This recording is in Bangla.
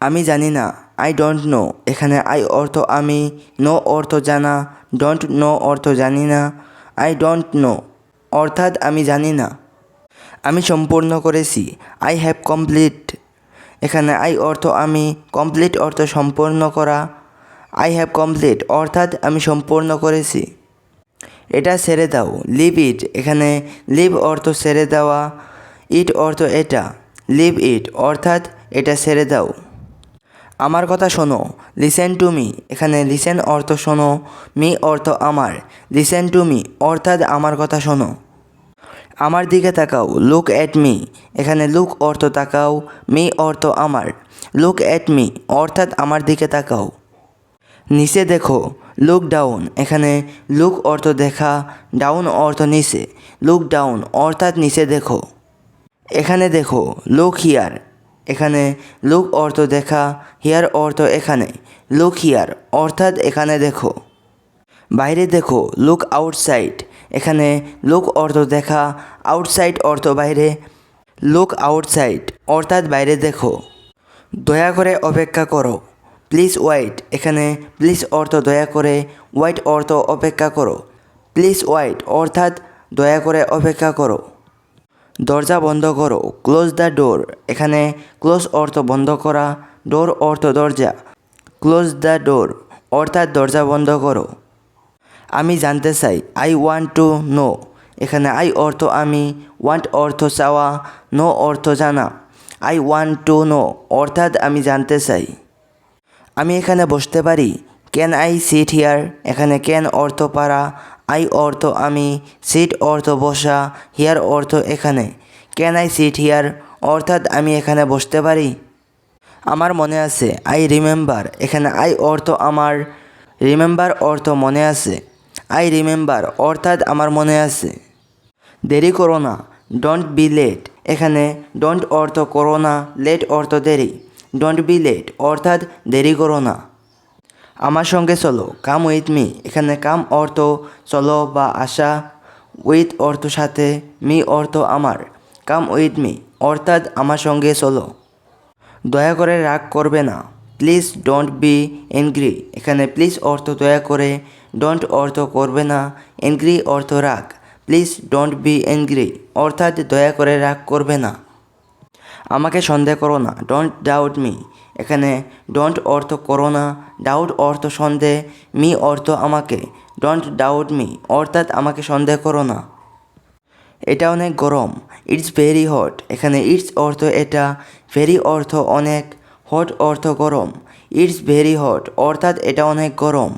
আমি জানি না আই ডোন্ট নো এখানে আই অর্থ আমি নো অর্থ জানা। ডোন্ট নো অর্থ জানি না। আই ডোন্ট নো অর্থাৎ আমি জানি না। আমি সম্পূর্ণ করেছি। আই হ্যাভ কমপ্লিট এখানে আই অর্থ আমি কমপ্লিট অর্থ সম্পূর্ণ করা। আই হ্যাভ কমপ্লিট অর্থাৎ আমি সম্পূর্ণ করেছি। এটা ছেড়ে দাও। লিভ ইট এখানে লিভ অর্থ ছেড়ে দেওয়া। ইট অর্থ এটা। লিভ ইট অর্থাৎ এটা ছেড়ে দাও। আমার কথা শোনো। লিসেন টু মি এখানে লিসেন অর্থ শোনো। মি অর্থ আমার। লিসেন টু মি অর্থাৎ আমার কথা শোনো। আমার দিকে তাকাও। লুক অ্যাট মি এখানে লুক অর্থ তাকাও। মি অর্থ আমার। লুক অ্যাট মি অর্থাৎ আমার দিকে তাকাও। নিচে দেখো। লুক ডাউন এখানে লুক অর্থ দেখা। ডাউন অর্থ নিচে। লুক ডাউন অর্থাৎ নিচে দেখো। এখানে দেখো। লুক হিয়ার এখানে লুক অর্থ দেখা, হিয়ার অর্থ এখানে। লুক হিয়ার, অর্থাৎ এখানে দেখো। বাইরে দেখো, লুক আউটসাইড। এখানে লুক অর্থ দেখা, আউটসাইড অর্থ বাইরে। লুক আউটসাইড, অর্থাৎ বাইরে দেখো। দয়া করে অপেক্ষা করো। প্লিজ ওয়াইট, এখানে প্লিজ অর্থ দয়া করে ওয়াইট অর্থ অপেক্ষা করো। প্লিজ ওয়াইট অর্থাৎ দয়া করে অপেক্ষা করো। দরজা বন্ধ করো। ক্লোজ দ্য ডোর এখানে ক্লোজ অর্থ বন্ধ করা। ডোর অর্থ দরজা। ক্লোজ দ্য ডোর অর্থাৎ দরজা বন্ধ করো। আমি জানতে চাই আই ওয়ান্ট টু নো এখানে আই অর্থ আমি ওয়ান্ট অর্থ চাওয়া নো অর্থ জানা। আই ওয়ান্ট টু নো অর্থাৎ আমি জানতে চাই। আমি এখানে বসতে পারি। ক্যান আই সিট হিয়ার এখানে ক্যান অর্থ পারা। আই অর্থ আমি, সিট অর্থ বসা, হিয়ার অর্থ এখানে। Can I sit here? অর্থাৎ আমি এখানে বসতে পারি? আমার মনে আছে, আই রিমেম্বার। এখানে আই অর্থ আমার, রিমেম্বার অর্থ মনে আছে। আই রিমেম্বার, অর্থাৎ আমার মনে আছে। দেরি করো না, ডোন্ট বি লেট। এখানে ডোন্ট অর্থ করো না, লেট অর্থ দেরি। ডোন্ট বি লেট, অর্থাৎ দেরি করো না। আমার সঙ্গে চলো। কাম উইথ মি এখানে কাম অর্থ চলো বা আসা। উইথ অর্থ সাথে মি অর্থ আমার। কাম উইথ মি অর্থাৎ আমার সঙ্গে চলো। দয়া করে রাগ করবে না। প্লিজ ডোন্ট বি এনগ্রি এখানে প্লিজ অর্থ দয়া করে ডোন্ট অর্থ করবে না। এনগ্রি অর্থ রাগ। প্লিজ ডোন্ট বি এনগ্রি অর্থাৎ দয়া করে রাগ করবে না। আমাকে সন্দেহ করো না ডোন্ট ডাউট মি এখানে ডোন্ট অর্থ করো না ডাউট অর্থ সন্দেহ মি অর্থ আমাকে। ডোন্ট ডাউট মি অর্থাৎ আমাকে সন্দেহ করো না। এটা অনেক গরম ইটস ভেরি হট এখানে ইটস অর্থ এটা ভেরি অর্থ অনেক হট অর্থ গরম। ইটস ভেরি হট অর্থাৎ এটা অনেক গরম।